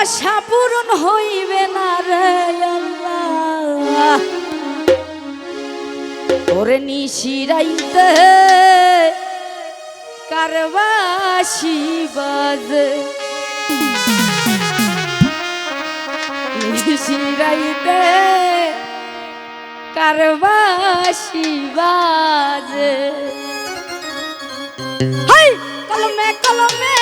আশা পূরণ হইবে না রে ওরে নিশিরাইতে কারবাসি বাজে। নিশিরাইতে কারবাসি বাজে। হাই, কলমে কলমে।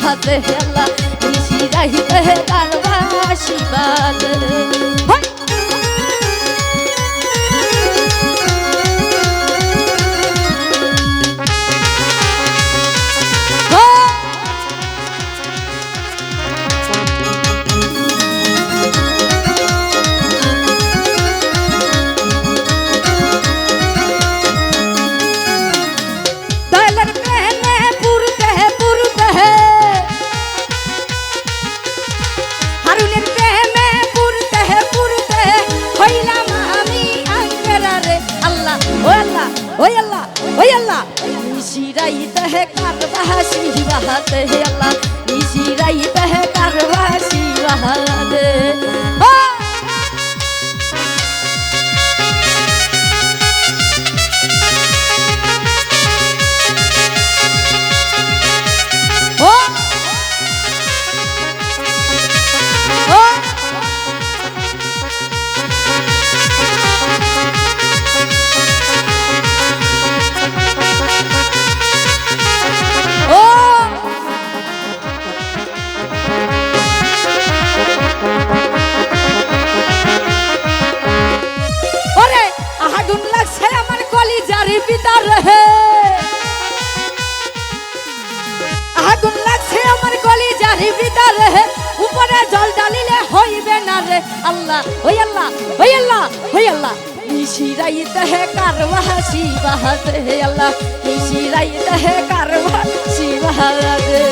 শিবাতে হে ওই আল্লাহ ওই আল্লাহ। নিশিরাইতে হে কারবাসি বাহাতে, হে আল্লাহ। নিশিরাইতে হে কারবাসি বাহাতে। ও হে, উপরে জল ডালিলে হইবে না রে। আল্লাহ, ওই আল্লাহ ওই আল্লাহ ওই আল্লাহ। নিশিরাইতে হে কারবাসি বাহাতে হে আল্লাহ। নিশিরাইতে হে কারবাসি বাহাতে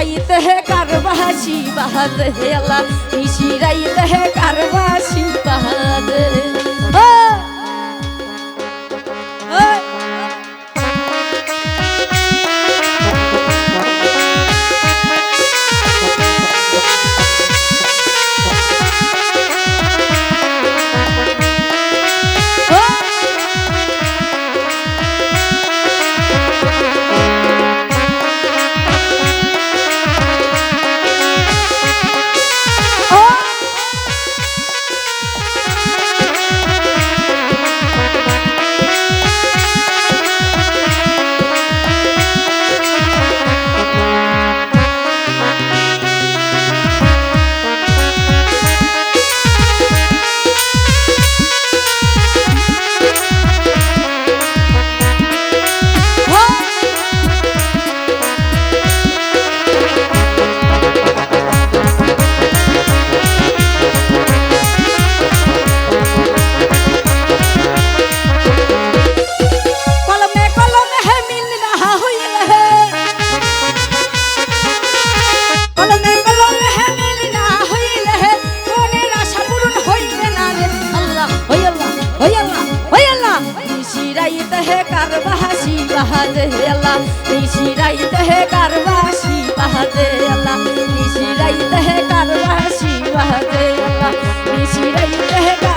নিশিরাইতে হে কারবাসি বাহাদে হেলা আল্লাহ নিশিরাইতে হে কারবাসি। কারবাসি বাহাদে হে আল্লাহ নিশিরাইতে হে কারবাসি বাহাদে আল্লাহ নিশিরাইতে হে কারবাসি বাহাদে আল্লাহ নিশিরাইতে হে